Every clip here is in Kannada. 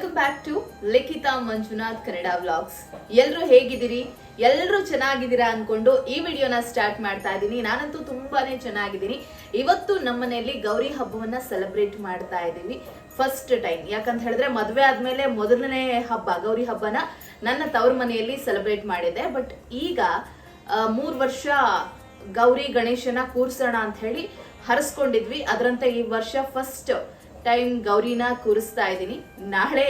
Welcome back to Likhita Manjunath Kannada vlogs ಎಲ್ಲರೂ ಹೇಗಿದ್ದೀರಿ? ಎಲ್ಲರೂ ಚೆನ್ನಾಗಿದ್ದೀರಾ ಅನ್ಕೊಂಡು ಈ ವಿಡಿಯೋನ ಸ್ಟಾರ್ಟ್ ಮಾಡ್ತಾ ಇದ್ದೀನಿ ನಾನಂತೂ ತುಂಬಾನೇ ಚೆನ್ನಾಗಿದ್ದೀನಿ. ಇವತ್ತು ನಮ್ಮನೆಯಲ್ಲಿ ಗೌರಿ ಹಬ್ಬವನ್ನ ಸೆಲೆಬ್ರೇಟ್ ಮಾಡ್ತಾ ಇದ್ದೀವಿ ಫಸ್ಟ್ ಟೈಮ್ ಯಾಕಂತ ಹೇಳಿದ್ರೆ ಮದುವೆ ಆದ್ಮೇಲೆ ಮೊದಲನೇ ಹಬ್ಬ, ಗೌರಿ ಹಬ್ಬನ ನನ್ನ ತವ್ರ ಮನೆಯಲ್ಲಿ ಸೆಲೆಬ್ರೇಟ್ ಮಾಡಿದೆ ಬಟ್ ಈಗ ಮೂರು ಮೂರ್ ವರ್ಷ ಗೌರಿ ಗಣೇಶನ ಕೂರ್ಸೋಣ ಅಂತ ಹೇಳಿ ಹರಿಸ್ಕೊಂಡಿದ್ವಿ. ಅದರಂತೆ ಈ ವರ್ಷ ಫಸ್ಟ್ ಟೈಮ್ ಗೌರಿನ ಕೂರಿಸ್ತಾ ಇದ್ದೀನಿ. ನಾಳೆ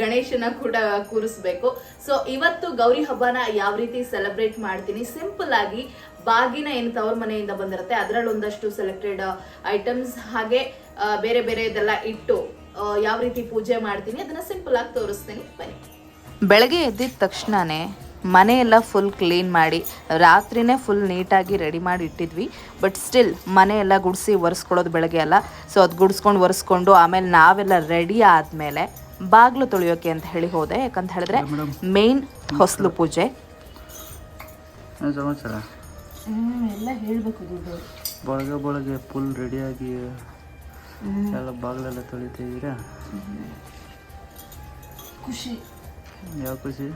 ಗಣೇಶನ ಕೂಡ ಕೂರಿಸ್ಬೇಕು. ಸೊ ಇವತ್ತು ಗೌರಿ ಹಬ್ಬನ ಯಾವ ರೀತಿ ಸೆಲೆಬ್ರೇಟ್ ಮಾಡ್ತೀನಿ? ಸಿಂಪಲ್ ಆಗಿ ಬಾಗಿನ ಏನು ತವ್ರ ಮನೆಯಿಂದ ಬಂದಿರುತ್ತೆ, ಅದರಲ್ಲಿ ಒಂದಷ್ಟು ಸೆಲೆಕ್ಟೆಡ್ ಐಟಮ್ಸ್ ಹಾಗೆ ಬೇರೆ ಬೇರೆ ಇದೆಲ್ಲ ಇಟ್ಟು ಯಾವ ರೀತಿ ಪೂಜೆ ಮಾಡ್ತೀನಿ, ಅದನ್ನ ಸಿಂಪಲ್ ಆಗಿ ತೋರಿಸ್ತೀನಿ. ಬನ್ನಿ. ಬೆಳಗ್ಗೆ ಎದ್ದಿದ ತಕ್ಷಣನೇ ಮನೆಯೆಲ್ಲ ಫುಲ್ ಕ್ಲೀನ್ ಮಾಡಿ ರಾತ್ರಿನೇ ಫುಲ್ ನೀಟಾಗಿ ರೆಡಿ ಮಾಡಿ ಇಟ್ಟಿದ್ವಿ. ಬಟ್ ಸ್ಟಿಲ್ ಮನೆಯೆಲ್ಲ ಗುಡಿಸಿ ಒರೆಸ್ಕೊಳ್ಳೋದು ಬೆಳಗ್ಗೆ ಅಲ್ಲ. ಸೊ ಅದು ಗುಡಿಸ್ಕೊಂಡು ಒರೆಸ್ಕೊಂಡು ಆಮೇಲೆ ನಾವೆಲ್ಲ ರೆಡಿ ಆದಮೇಲೆ ಬಾಗಿಲು ತೊಳೆಯೋಕೆ ಅಂತ ಹೇಳಿ ಹೋದೆ. ಯಾಕಂತ ಹೇಳಿದ್ರೆ ಮೇನ್ ಹೊಸಲು ಪೂಜೆ. ಏನು ಸಮಾಚಾರ? ಎಲ್ಲ ಹೇಳ್ಬೇಕು ದುಡ್ಡು ಬಳಗ ಬಳಗೆ ಫುಲ್ ರೆಡಿಯಾಗಿ ಎಲ್ಲ ಬಾಗಿಲೆಲ್ಲ ತೊಳಿತಾ ಇದ್ದೀರಾ? ಖುಷಿ. ಯಾವ ಖುಷಿ?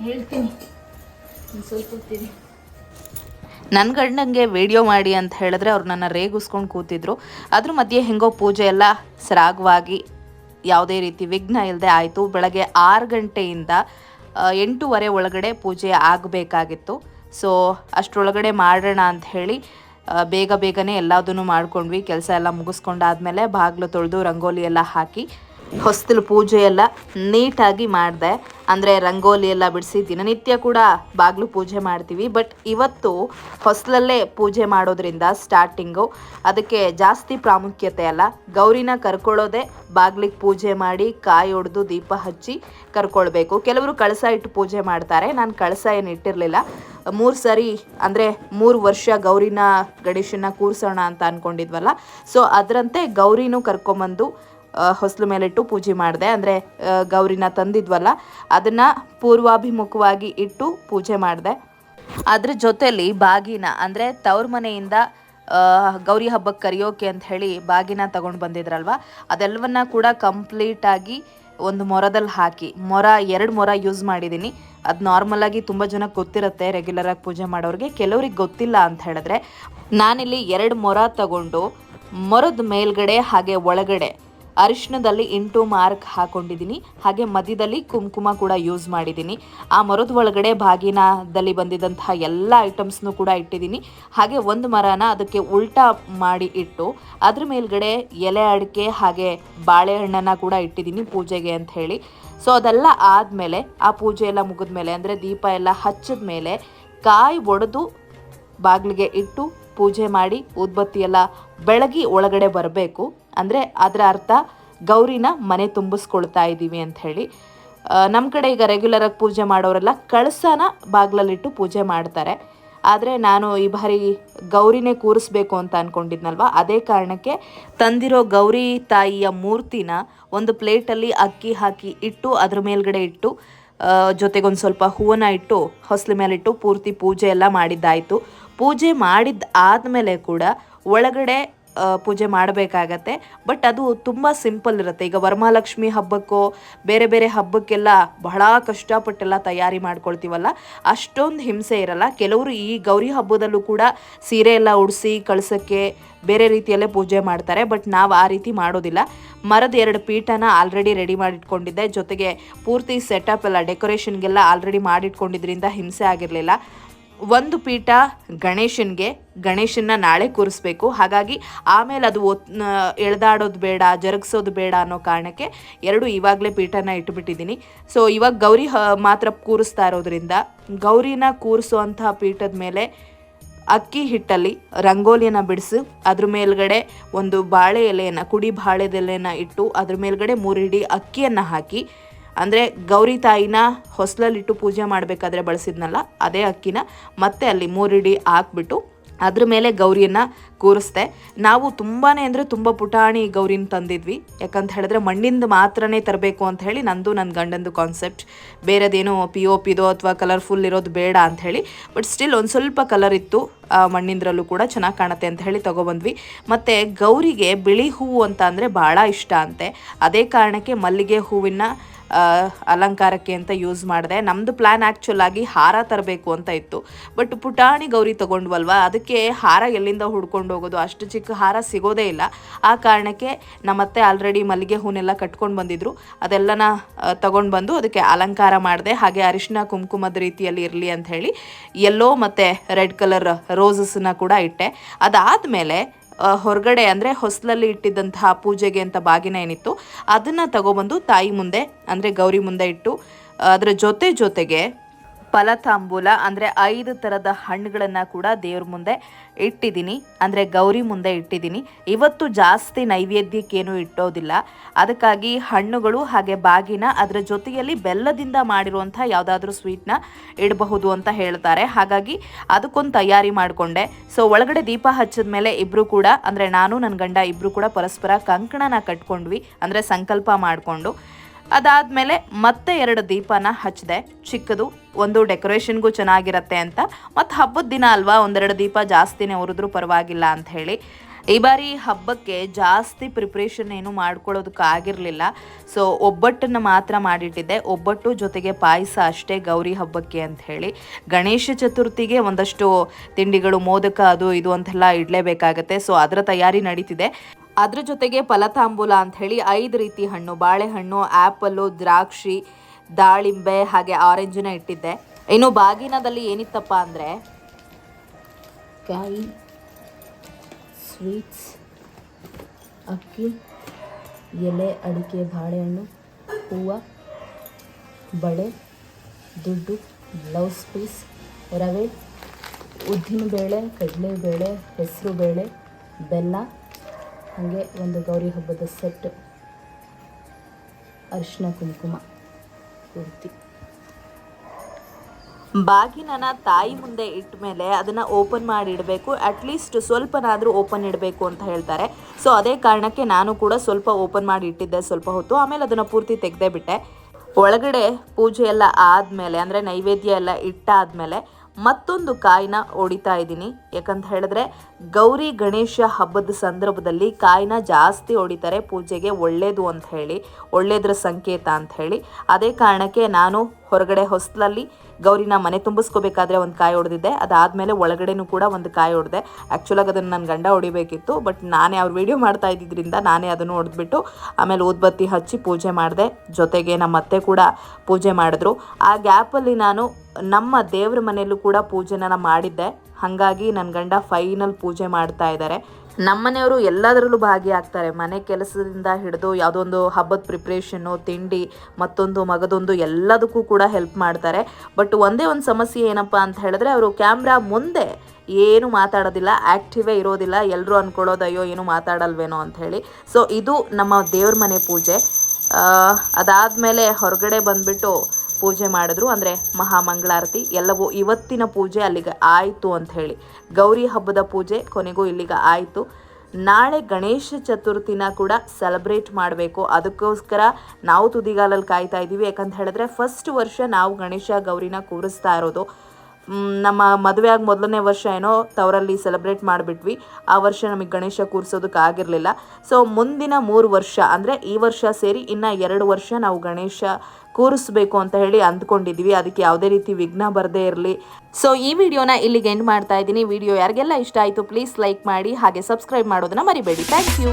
ಹೇಳ್ತೀನಿ. ಸ್ವಲ್ಪ ನನ್ನ ಗಂಡಂಗೆ ವಿಡಿಯೋ ಮಾಡಿ ಅಂತ ಹೇಳಿದ್ರೆ ಅವ್ರು ನನ್ನ ರೇಗಿಸ್ಕೊಂಡು ಕೂತಿದ್ರು. ಅದ್ರ ಮಧ್ಯೆ ಹೆಂಗೋ ಪೂಜೆ ಎಲ್ಲ ಸರಾಗವಾಗಿ ಯಾವುದೇ ರೀತಿ ವಿಘ್ನ ಇಲ್ಲದೆ ಆಯಿತು. ಬೆಳಗ್ಗೆ ಆರು ಗಂಟೆಯಿಂದ ಎಂಟೂವರೆ ಒಳಗಡೆ ಪೂಜೆ ಆಗಬೇಕಾಗಿತ್ತು. ಸೊ, ಅಷ್ಟರೊಳಗಡೆ ಮಾಡೋಣ ಅಂತ ಹೇಳಿ ಬೇಗ ಬೇಗನೆ ಎಲ್ಲದನ್ನು ಮಾಡ್ಕೊಂಡ್ವಿ. ಕೆಲಸ ಎಲ್ಲ ಮುಗಿಸ್ಕೊಂಡಾದ್ಮೇಲೆ ಬಾಗಿಲು ತೊಳೆದು, ರಂಗೋಲಿ ಎಲ್ಲ ಹಾಕಿ ಹೊಸ್ತಲು ಪೂಜೆ ಎಲ್ಲ ನೀಟಾಗಿ ಮಾಡಿದೆ. ಅಂದರೆ ರಂಗೋಲಿ ಎಲ್ಲ ಬಿಡಿಸಿ ದಿನನಿತ್ಯ ಕೂಡ ಬಾಗಿಲು ಪೂಜೆ ಮಾಡ್ತೀವಿ. ಬಟ್ ಇವತ್ತು ಹೊಸ್ಲಲ್ಲೇ ಪೂಜೆ ಮಾಡೋದ್ರಿಂದ ಸ್ಟಾರ್ಟಿಂಗು ಅದಕ್ಕೆ ಜಾಸ್ತಿ ಪ್ರಾಮುಖ್ಯತೆ ಅಲ್ಲ. ಗೌರಿನ ಕರ್ಕೊಳ್ಳೋದೆ ಬಾಗಿಲಿಗೆ ಪೂಜೆ ಮಾಡಿ ಕಾಯಿ ಹೊಡೆದು ದೀಪ ಹಚ್ಚಿ ಕರ್ಕೊಳ್ಬೇಕು. ಕೆಲವರು ಕಳಸ ಇಟ್ಟು ಪೂಜೆ ಮಾಡ್ತಾರೆ. ನಾನು ಕಳಸ ಏನು ಇಟ್ಟಿರಲಿಲ್ಲ. ಮೂರು ಸರಿ ಅಂದರೆ ಮೂರು ವರ್ಷ ಗೌರಿನ ಗಣೇಶನ ಕೂರಿಸೋಣ ಅಂತ ಅಂದ್ಕೊಂಡಿದ್ವಲ್ಲ ಸೊ ಅದರಂತೆ ಗೌರಿನೂ ಕರ್ಕೊಂಬಂದು ಹೊಸಲು ಮೇಲಿಟ್ಟು ಪೂಜೆ ಮಾಡಿದೆ. ಅಂದರೆ ಗೌರಿನ ತಂದಿದ್ವಲ್ಲ, ಅದನ್ನು ಪೂರ್ವಾಭಿಮುಖವಾಗಿ ಇಟ್ಟು ಪೂಜೆ ಮಾಡಿದೆ. ಅದ್ರ ಜೊತೆಯಲ್ಲಿ ಬಾಗಿನ, ಅಂದರೆ ತವ್ರ ಮನೆಯಿಂದ ಗೌರಿ ಹಬ್ಬಕ್ಕೆ ಕರೆಯೋಕೆ ಅಂತ ಹೇಳಿ ಬಾಗಿನ ತಗೊಂಡು ಬಂದಿದ್ರಲ್ವ ಅದೆಲ್ಲವನ್ನ ಕೂಡ ಕಂಪ್ಲೀಟಾಗಿ ಒಂದು ಮೊರದಲ್ಲಿ ಹಾಕಿ, ಮೊರ, ಎರಡು ಮೊರ ಯೂಸ್ ಮಾಡಿದ್ದೀನಿ ಅದು ನಾರ್ಮಲ್ ಆಗಿ ತುಂಬ ಜನಕ್ಕೆ ಗೊತ್ತಿರುತ್ತೆ ರೆಗ್ಯುಲರ್ ಆಗಿ ಪೂಜೆ ಮಾಡೋರಿಗೆ, ಕೆಲವ್ರಿಗೆ ಗೊತ್ತಿಲ್ಲ ಅಂತ ಹೇಳಿದ್ರೆ, ನಾನಿಲ್ಲಿ ಎರಡು ಮೊರ ತಗೊಂಡು, ಮೊರದ ಮೇಲ್ಗಡೆ ಹಾಗೆ ಒಳಗಡೆ ಅರಿಶಿಣದಲ್ಲಿ ಇಂಟು ಮಾರ್ಕ್ ಹಾಕೊಂಡಿದ್ದೀನಿ. ಹಾಗೆ ಮಧ್ಯದಲ್ಲಿ ಕುಂಕುಮ ಕೂಡ ಯೂಸ್ ಮಾಡಿದ್ದೀನಿ. ಆ ಮರದ ಒಳಗಡೆ ಬಾಗಿನದಲ್ಲಿ ಬಂದಿದ್ದಂತಹ ಎಲ್ಲ ಐಟಮ್ಸ್ನು ಕೂಡ ಇಟ್ಟಿದ್ದೀನಿ. ಹಾಗೆ ಒಂದು ಮರನ ಅದಕ್ಕೆ ಉಲ್ಟಾ ಮಾಡಿ ಇಟ್ಟು ಅದ್ರ ಮೇಲ್ಗಡೆ ಎಲೆ ಅಡಿಕೆ ಹಾಗೆ ಬಾಳೆಹಣ್ಣನ್ನು ಕೂಡ ಇಟ್ಟಿದ್ದೀನಿ ಪೂಜೆಗೆ ಅಂತ ಹೇಳಿ. ಸೊ ಅದೆಲ್ಲ ಆದಮೇಲೆ ಆ ಪೂಜೆ ಎಲ್ಲ ಮುಗಿದ್ಮೇಲೆ ಅಂದರೆ ದೀಪ ಎಲ್ಲ ಹಚ್ಚಿದ ಮೇಲೆ ಕಾಯಿ ಒಡೆದು ಬಾಗಿಲಿಗೆ ಇಟ್ಟು ಪೂಜೆ ಮಾಡಿ ಉದ್ಬತ್ತಿ ಎಲ್ಲ ಬೆಳಗಿ ಒಳಗಡೆ ಬರಬೇಕು. ಅಂದರೆ ಅದರ ಅರ್ಥ ಗೌರಿನ ಮನೆ ತುಂಬಿಸ್ಕೊಳ್ತಾ ಇದ್ದೀವಿ ಅಂತ ಹೇಳಿ. ನಮ್ಮ ಕಡೆ ಈಗ ರೆಗ್ಯುಲರಾಗಿ ಪೂಜೆ ಮಾಡೋರೆಲ್ಲ ಕಳಸನ ಬಾಗಿಲಲ್ಲಿಟ್ಟು ಪೂಜೆ ಮಾಡ್ತಾರೆ. ಆದರೆ ನಾನು ಈ ಬಾರಿ ಗೌರಿನೇ ಕೂರಿಸ್ಬೇಕು ಅಂತ ಅಂದ್ಕೊಂಡಿದ್ನಲ್ವ ಅದೇ ಕಾರಣಕ್ಕೆ ತಂದಿರೋ ಗೌರಿ ತಾಯಿಯ ಮೂರ್ತಿನ ಒಂದು ಪ್ಲೇಟಲ್ಲಿ ಅಕ್ಕಿ ಹಾಕಿ ಇಟ್ಟು ಅದ್ರ ಮೇಲ್ಗಡೆ ಇಟ್ಟು ಜೊತೆಗೊಂದು ಸ್ವಲ್ಪ ಹೂವನ್ನ ಇಟ್ಟು ಹೊಸಲು ಮೇಲಿಟ್ಟು ಪೂರ್ತಿ ಪೂಜೆ ಎಲ್ಲ ಮಾಡಿದ್ದಾಯಿತು. ಪೂಜೆ ಮಾಡಿದ ಆದಮೇಲೆ ಕೂಡ ಒಳಗಡೆ ಪೂಜೆ ಮಾಡಬೇಕಾಗತ್ತೆ. ಬಟ್ ಅದು ತುಂಬ ಸಿಂಪಲ್ ಇರುತ್ತೆ. ಈಗ ವರಮಹಾಲಕ್ಷ್ಮಿ ಹಬ್ಬಕ್ಕೋ, ಬೇರೆ ಬೇರೆ ಹಬ್ಬಕ್ಕೆಲ್ಲ ಬಹಳ ಕಷ್ಟಪಟ್ಟೆಲ್ಲ ತಯಾರಿ ಮಾಡ್ಕೊಳ್ತೀವಲ್ಲ, ಅಷ್ಟೊಂದು ಹಿಂಸೆ ಇರಲ್ಲ. ಕೆಲವರು ಈ ಗೌರಿ ಹಬ್ಬದಲ್ಲೂ ಕೂಡ ಸೀರೆ ಎಲ್ಲ ಉಡಿಸಿ, ಕಳಿಸೋಕ್ಕೆ ಬೇರೆ ರೀತಿಯಲ್ಲೇ ಪೂಜೆ ಮಾಡ್ತಾರೆ. ಬಟ್ ನಾವು ಆ ರೀತಿ ಮಾಡೋದಿಲ್ಲ. ಮರದ ಎರಡು ಪೀಠನ ಆಲ್ರೆಡಿ ರೆಡಿ ಮಾಡಿಟ್ಕೊಂಡಿದ್ದೆ. ಜೊತೆಗೆ ಪೂರ್ತಿ ಸೆಟಪ್ ಎಲ್ಲ ಡೆಕೋರೇಷನ್ಗೆಲ್ಲ ಆಲ್ರೆಡಿ ಮಾಡಿಟ್ಕೊಂಡಿದ್ರಿಂದ ಹಿಂಸೆ ಆಗಿರಲಿಲ್ಲ. ಒಂದು ಪೀಠ ಗಣೇಶನ್ಗೆ, ಗಣೇಶನ್ನ ನಾಳೆ ಕೂರಿಸ್ಬೇಕು. ಹಾಗಾಗಿ ಆಮೇಲೆ ಅದು ಒತ್ ಎಳ್ದಾಡೋದು ಬೇಡ, ಜರುಗಿಸೋದು ಬೇಡ ಅನ್ನೋ ಕಾರಣಕ್ಕೆ ಎರಡು ಇವಾಗಲೇ ಪೀಠನ ಇಟ್ಬಿಟ್ಟಿದ್ದೀನಿ. ಸೊ ಇವಾಗ ಗೌರಿ ಮಾತ್ರ ಕೂರಿಸ್ತಾ ಇರೋದ್ರಿಂದ ಗೌರಿನ ಕೂರಿಸುವಂತಹ ಪೀಠದ ಮೇಲೆ ಅಕ್ಕಿ ಹಿಟ್ಟಲ್ಲಿ ರಂಗೋಲಿಯನ್ನು ಬಿಡಿಸಿ. ಅದ್ರ ಮೇಲ್ಗಡೆ ಒಂದು ಬಾಳೆ ಎಲೆಯನ್ನು, ಕುಡಿ ಬಾಳೆದೆಲೆಯನ್ನು ಇಟ್ಟು ಅದ್ರ ಮೇಲ್ಗಡೆ ಮೂರಿಡಿ ಅಕ್ಕಿಯನ್ನು ಹಾಕಿ ಅಂದರೆ ಗೌರಿ ತಾಯಿನ ಹೊಸಲಲ್ಲಿಟ್ಟು ಪೂಜೆ ಮಾಡಬೇಕಾದ್ರೆ ಬಳಸಿದ್ನಲ್ಲ, ಅದೇ ಅಕ್ಕಿನ ಮತ್ತೆ ಅಲ್ಲಿ ಮೂರಿಡಿ ಹಾಕ್ಬಿಟ್ಟು ಅದ್ರ ಮೇಲೆ ಗೌರಿಯನ್ನು ಕೂರಿಸ್ದೆ. ನಾವು ತುಂಬಾ ಅಂದರೆ ತುಂಬ ಪುಟಾಣಿ ಗೌರಿನ ತಂದಿದ್ವಿ. ಯಾಕಂತ ಹೇಳಿದ್ರೆ ಮಣ್ಣಿಂದ ಮಾತ್ರನೇ ತರಬೇಕು ಅಂತ ಹೇಳಿ ನಂದು ನನ್ನ ಗಂಡಂದು ಕಾನ್ಸೆಪ್ಟ್ ಬೇರೆದೇನೋ ಪಿ ಒ ಪಿದೋ ಅಥವಾ ಕಲರ್ಫುಲ್ ಇರೋದು ಬೇಡ ಅಂತ ಹೇಳಿ ಬಟ್ ಸ್ಟಿಲ್ ಒಂದು ಸ್ವಲ್ಪ ಕಲರ್ ಇತ್ತು ಮಣ್ಣಿಂದ್ರಲ್ಲೂ ಕೂಡ ಚೆನ್ನಾಗಿ ಕಾಣುತ್ತೆ ಅಂತ ಹೇಳಿ ತೊಗೊಬಂದ್ವಿ. ಮತ್ತು ಗೌರಿಗೆ ಬಿಳಿ ಹೂವು ಅಂತ ಅಂದರೆ ಭಾಳ ಇಷ್ಟ ಅಂತೆ. ಅದೇ ಕಾರಣಕ್ಕೆ ಮಲ್ಲಿಗೆ ಹೂವಿನ ಅಲಂಕಾರಕ್ಕೆ ಅಂತ ಯೂಸ್ ಮಾಡಿದೆ. ನಮ್ಮದು ಪ್ಲ್ಯಾನ್ ಆ್ಯಕ್ಚುಲ್ ಆಗಿ ಹಾರ ತರಬೇಕು ಅಂತ ಇತ್ತು. ಬಟ್ ಪುಟಾಣಿ ಗೌರಿ ತೊಗೊಂಡ್ವಲ್ವ? ಅದಕ್ಕೆ ಹಾರ ಎಲ್ಲಿಂದ ಹುಡ್ಕೊಂಡು ಹೋಗೋದು? ಅಷ್ಟು ಚಿಕ್ಕ ಹಾರ ಸಿಗೋದೇ ಇಲ್ಲ. ಆ ಕಾರಣಕ್ಕೆ ನಮ್ಮತ್ತೆ ಆಲ್ರೆಡಿ ಮಲ್ಲಿಗೆ ಹೂನೆಲ್ಲ ಕಟ್ಕೊಂಡು ಬಂದಿದ್ರು. ಅದೆಲ್ಲನ ತಗೊಂಡು ಬಂದು ಅದಕ್ಕೆ ಅಲಂಕಾರ ಮಾಡಿದೆ. ಹಾಗೆ ಅರಿಶಿನ ಕುಂಕುಮದ ರೀತಿಯಲ್ಲಿ ಇರಲಿ ಅಂತ ಹೇಳಿ ಮತ್ತು ರೆಡ್ ಕಲರ್ ರೋಸಸ್ನ ಕೂಡ ಇಟ್ಟೆ. ಅದಾದಮೇಲೆ ಹೊರಗಡೆ ಅಂದರೆ ಹೊಸಲಲ್ಲಿ ಇಟ್ಟಿದ್ದಂತಹ ಪೂಜೆಗೆ ಅಂತ ಬಾಗಿನ ಏನಿತ್ತು, ಅದನ್ನು ತಗೊಬಂದು ತಾಯಿ ಮುಂದೆ, ಅಂದರೆ ಗೌರಿ ಮುಂದೆ ಇಟ್ಟು, ಅದರ ಜೊತೆ ಜೊತೆಗೆ ಫಲತಾಂಬೂಲ, ಅಂದರೆ ಐದು ಥರದ ಹಣ್ಣುಗಳನ್ನು ಕೂಡ ದೇವ್ರ ಮುಂದೆ ಇಟ್ಟಿದ್ದೀನಿ ಅಂದರೆ ಗೌರಿ ಮುಂದೆ ಇಟ್ಟಿದ್ದೀನಿ ಇವತ್ತು ಜಾಸ್ತಿ ನೈವೇದ್ಯಕ್ಕೇನು ಇಟ್ಟೋದಿಲ್ಲ. ಅದಕ್ಕಾಗಿ ಹಣ್ಣುಗಳು ಹಾಗೆ ಬಾಗಿನ ಅದರ ಜೊತೆಯಲ್ಲಿ ಬೆಲ್ಲದಿಂದ ಮಾಡಿರುವಂಥ ಯಾವುದಾದ್ರೂ ಸ್ವೀಟ್ನ ಇಡಬಹುದು ಅಂತ ಹೇಳ್ತಾರೆ. ಹಾಗಾಗಿ ಅದಕ್ಕೊಂದು ತಯಾರಿ ಮಾಡಿಕೊಂಡೆ. ಸೊ ಒಳಗಡೆ ದೀಪ ಹಚ್ಚಿದ ಮೇಲೆ ಇಬ್ಬರು ಕೂಡ, ಅಂದರೆ ನಾನು ನನ್ನ ಗಂಡ ಇಬ್ಬರು ಕೂಡ ಪರಸ್ಪರ ಕಂಕಣನ ಕಟ್ಕೊಂಡ್ವಿ. ಅಂದರೆ ಸಂಕಲ್ಪ ಮಾಡಿಕೊಂಡು. ಅದಾದಮೇಲೆ ಮತ್ತೆ ಎರಡು ದೀಪನ ಹಚ್ಚಿದೆ. ಚಿಕ್ಕದು, ಒಂದು ಡೆಕೋರೇಷನ್ಗೂ ಚೆನ್ನಾಗಿರತ್ತೆ ಅಂತ. ಮತ್ತು ಹಬ್ಬದ ದಿನ ಅಲ್ವಾ, ಒಂದೆರಡು ದೀಪ ಜಾಸ್ತಿನೇ ಉರಿದ್ರೂ ಪರವಾಗಿಲ್ಲ ಅಂತ ಹೇಳಿ. ಈ ಬಾರಿ ಹಬ್ಬಕ್ಕೆ ಜಾಸ್ತಿ ಪ್ರಿಪ್ರೇಷನ್ ಏನು ಮಾಡ್ಕೊಳ್ಳೋದಕ್ಕಾಗಿರಲಿಲ್ಲ ಸೊ ಒಬ್ಬಟ್ಟನ್ನು ಮಾತ್ರ ಮಾಡಿಟ್ಟಿದ್ದೆ. ಒಬ್ಬಟ್ಟು ಜೊತೆಗೆ ಪಾಯಸ ಅಷ್ಟೇ ಗೌರಿ ಹಬ್ಬಕ್ಕೆ ಅಂತ ಹೇಳಿ. ಗಣೇಶ ಚತುರ್ಥಿಗೆ ಒಂದಷ್ಟು ತಿಂಡಿಗಳು, ಮೋದಕ ಅದು ಇದು ಅಂತೆಲ್ಲ ಇಡಲೇಬೇಕಾಗತ್ತೆ. ಸೊ ಅದರ ತಯಾರಿ ನಡೀತಿದೆ. ಅದ್ರ ಜೊತೆಗೆ ಫಲತಾಂಬೂಲ ಅಂತ ಹೇಳಿ ಐದು ರೀತಿ ಹಣ್ಣು, ಬಾಳೆಹಣ್ಣು ಆ್ಯಪಲ್ಲು ದ್ರಾಕ್ಷಿ, ದಾಳಿಂಬೆ ಹಾಗೆ ಆರೆಂಜನ್ನ ಇಟ್ಟಿದ್ದೆ. ಇನ್ನು ಬಾಗಿನದಲ್ಲಿ ಏನಿತ್ತಪ್ಪ ಅಂದರೆ ಕಾಯಿ, ಸ್ವೀಟ್ಸ್, ಅಕ್ಕಿ, ಎಲೆ, ಅಡಿಕೆ, ಬಾಳೆಹಣ್ಣು, ಹೂವು, ಬಳೆ, ದುಡ್ಡು, ಬ್ಲೌಸ್ ಪೀಸ್, ರವೆ ಬೇಳೆ ಹೆಸರು ಬೇಳೆ ಬೆಲ್ಲ ಹಾಗೆ ಒಂದು ಗೌರಿ ಹಬ್ಬದ ಸೆಟ್. ಅರಿಶಿನ ಕುಂಕುಮ. ಪೂರ್ತಿ. ಬಾಗಿನ ತಾಯಿ ಮುಂದೆ ಇಟ್ಟ ಮೇಲೆ ಅದನ್ನು ಓಪನ್ ಮಾಡಿ ಇಡಬೇಕು. ಅಟ್ಲೀಸ್ಟ್ ಸ್ವಲ್ಪನಾದರೂ ಓಪನ್ ಇಡಬೇಕು ಅಂತ ಹೇಳ್ತಾರೆ. ಸೊ ಅದೇ ಕಾರಣಕ್ಕೆ ನಾನು ಕೂಡ ಸ್ವಲ್ಪ ಓಪನ್ ಮಾಡಿ ಇಟ್ಟಿದ್ದೆ ಸ್ವಲ್ಪ ಹೊತ್ತು. ಆಮೇಲೆ ಅದನ್ನು ಪೂರ್ತಿ ತೆಗೆದೇ ಬಿಟ್ಟೆ. ಒಳಗಡೆ ಪೂಜೆ ಎಲ್ಲ ಆದಮೇಲೆ, ಅಂದರೆ ನೈವೇದ್ಯ ಎಲ್ಲ ಇಟ್ಟಾದಮೇಲೆ ಮತ್ತೊಂದು ಕಾಯಿನ ಹೊಡಿತಾ ಇದ್ದೀನಿ. ಯಾಕಂತ ಹೇಳಿದ್ರೆ, ಗೌರಿ ಗಣೇಶ ಹಬ್ಬದ ಸಂದರ್ಭದಲ್ಲಿ ಕಾಯಿನ ಜಾಸ್ತಿ ಹೊಡಿತಾರೆ ಪೂಜೆಗೆ ಒಳ್ಳೇದು ಅಂತ ಹೇಳಿ, ಒಳ್ಳೇದ್ರ ಸಂಕೇತ ಅಂತ ಹೇಳಿ. ಅದೇ ಕಾರಣಕ್ಕೆ ನಾನು ಹೊರಗಡೆ ಹೊಸ್ಲಲ್ಲಿ ಗೌರಿನ ಮನೆ ತುಂಬಿಸ್ಕೋಬೇಕಾದ್ರೆ ಒಂದು ಕಾಯಿ ಹೊಡೆದಿದ್ದೆ ಅದಾದಮೇಲೆ ಒಳಗಡೆನೂ ಕೂಡ ಒಂದು ಕಾಯಿ ಹೊಡೆದೆ ಆ್ಯಕ್ಚುಲಾಗಿ ಅದನ್ನು ನನ್ನ ಗಂಡ ಹೊಡಿಬೇಕಿತ್ತು ಬಟ್ ನಾನೇ ಅವ್ರು ವಿಡಿಯೋ ಮಾಡ್ತಾ ಇದ್ದಿದ್ದರಿಂದ ನಾನೇ ಅದನ್ನು ಹೊಡೆದ್ಬಿಟ್ಟು ಆಮೇಲೆ ಊದ್ಬತ್ತಿ ಹಚ್ಚಿ ಪೂಜೆ ಮಾಡಿದೆ. ಜೊತೆಗೆ ನಮ್ಮ ಅತ್ತೆ ಕೂಡ ಪೂಜೆ ಮಾಡಿದ್ರು. ಆ ಗ್ಯಾಪಲ್ಲಿ ನಾನು ನಮ್ಮ ದೇವ್ರ ಮನೆಯಲ್ಲೂ ಕೂಡ ಪೂಜೆನ ಮಾಡಿದ್ದೆ. ಹಾಗಾಗಿ ನನ್ನ ಗಂಡ ಫೈನಲ್ ಪೂಜೆ ಮಾಡ್ತಾ ಇದ್ದಾರೆ ನಮ್ಮನೆಯವರು ಎಲ್ಲದರಲ್ಲೂ ಭಾಗಿಯಾಗ್ತಾರೆ. ಮನೆ ಕೆಲಸದಿಂದ ಹಿಡಿದು ಯಾವುದೊಂದು ಹಬ್ಬದ ಪ್ರಿಪ್ರೇಷನ್ನು ತಿಂಡಿ, ಮತ್ತೊಂದು ಮಗದೊಂದು ಎಲ್ಲದಕ್ಕೂ ಕೂಡ ಹೆಲ್ಪ್ ಮಾಡ್ತಾರೆ. ಬಟ್ ಒಂದೇ ಒಂದು ಸಮಸ್ಯೆ ಏನಪ್ಪ ಅಂತ ಹೇಳಿದ್ರೆ, ಅವರು ಕ್ಯಾಮ್ರಾ ಮುಂದೆ ಏನು ಮಾತಾಡೋದಿಲ್ಲ ಆ್ಯಕ್ಟಿವೇ ಇರೋದಿಲ್ಲ ಎಲ್ಲರೂ ಅಂದ್ಕೊಳ್ಳೋದು ಅಯ್ಯೋ, ಏನು ಮಾತಾಡಲ್ವೇನೋ ಅಂತ ಹೇಳಿ. ಸೊ ಇದು ನಮ್ಮ ದೇವ್ರ ಮನೆ ಪೂಜೆ. ಅದಾದಮೇಲೆ ಹೊರಗಡೆ ಬಂದುಬಿಟ್ಟು ಪೂಜೆ ಮಾಡಿದ್ರು ಅಂದರೆ ಮಹಾಮಂಗಳಾರತಿ, ಎಲ್ಲವೂ ಇವತ್ತಿನ ಪೂಜೆ ಅಲ್ಲಿಗೆ ಆಯಿತು ಅಂತ ಹೇಳಿ. ಗೌರಿ ಹಬ್ಬದ ಪೂಜೆ ಕೊನೆಗೂ ಇಲ್ಲಿಗೆ ಆಯಿತು. ನಾಳೆ ಗಣೇಶ ಚತುರ್ಥಿನ ಕೂಡ ಸೆಲೆಬ್ರೇಟ್ ಮಾಡಬೇಕು. ಅದಕ್ಕೋಸ್ಕರ ನಾವು ತುದಿಗಾಲಲ್ಲಿ ಕಾಯ್ತಾ ಇದ್ದೀವಿ ಯಾಕಂತ ಹೇಳಿದ್ರೆ ಫಸ್ಟ್ ವರ್ಷ ನಾವು ಗಣೇಶ ಗೌರಿನ ಕೂರಿಸ್ತಾ ಇರೋದು. ನಮ್ಮ ಮದುವೆ ಆಗಿ ಮೊದಲನೇ ವರ್ಷ ಏನೋ ತವರಲ್ಲಿ ಸೆಲೆಬ್ರೇಟ್ ಮಾಡಿಬಿಟ್ವಿ. ಆ ವರ್ಷ ನಮಗೆ ಗಣೇಶ ಕೂರಿಸೋದಕ್ಕೆ ಆಗಿರಲಿಲ್ಲ. ಸೊ ಮುಂದಿನ ಮೂರು ವರ್ಷ, ಅಂದರೆ ಈ ವರ್ಷ ಸೇರಿ ಇನ್ನು ಎರಡು ವರ್ಷ ನಾವು ಗಣೇಶ ಕೂರಿಸ್ಬೇಕು ಅಂತ ಹೇಳಿ ಅಂದ್ಕೊಂಡಿದ್ವಿ. ಅದಕ್ಕೆ ಯಾವುದೇ ರೀತಿ ವಿಘ್ನ ಬರದೇ ಇರಲಿ. ಸೊ ಈ ವಿಡಿಯೋನ ಇಲ್ಲಿಗೆ ಎಂಡ್ ಮಾಡ್ತಾ ಇದ್ದೀನಿ. ವಿಡಿಯೋ ಯಾರಿಗೆಲ್ಲ ಇಷ್ಟ ಆಯಿತು ಪ್ಲೀಸ್ ಲೈಕ್ ಮಾಡಿ, ಹಾಗೆ ಸಬ್ಸ್ಕ್ರೈಬ್ ಮಾಡೋದನ್ನ ಮರಿಬೇಡಿ. Thank you